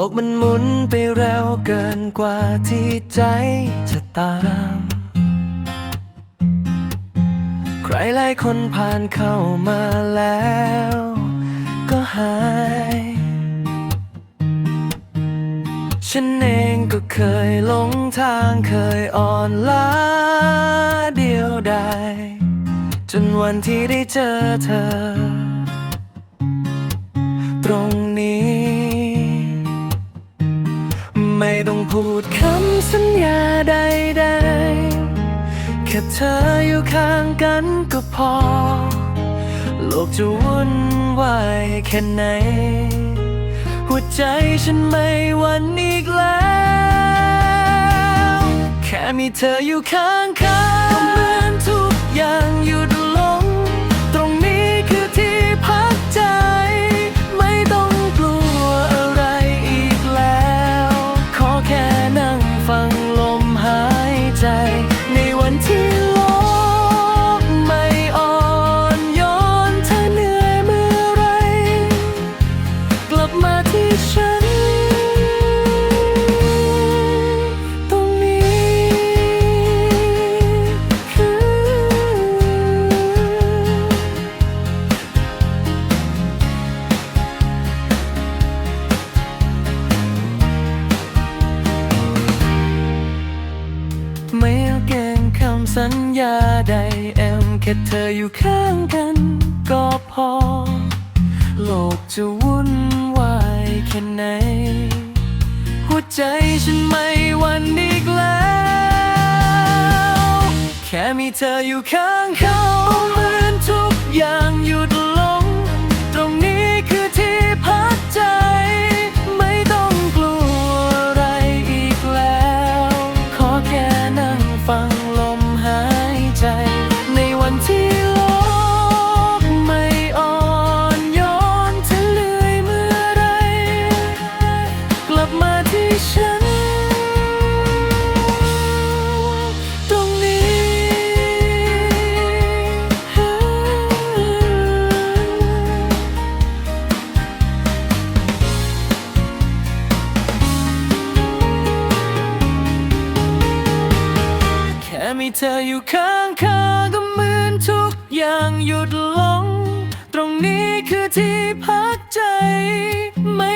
โลกมันหมุนไปเร็วเกินกว่าที่ใจจะตาม ใครหลายคนผ่านเข้ามาแล้ว ก็หาย ฉันเองก็เคยหลงทางเคยอ่อนล้าเดียวดายจนวันที่ได้เจอเธอ ตรง ต้องพูดคำสัญญาใดๆแค่เธออยู่ข้างกันก็พอ โลกจะวุ่นวายแค่ไหน หัวใจฉันไม่หวันอีกแล้ว แค่มีเธออยู่ข้างข้ สัญญาใดแอมแค่เธออยู่ข้างกัน ก็พอ โลกจะวุ่นวายแค่ไหน หัวใจฉันไม่หวันอีกแล้ว แค่มีเธออยู่ข้างเขาเหมือนทุกอย่าง เธออยู่ข้างข้าก็เหมือนทุกอย่างหยุดลง ตรงนี้คือที่พักใจ ไม่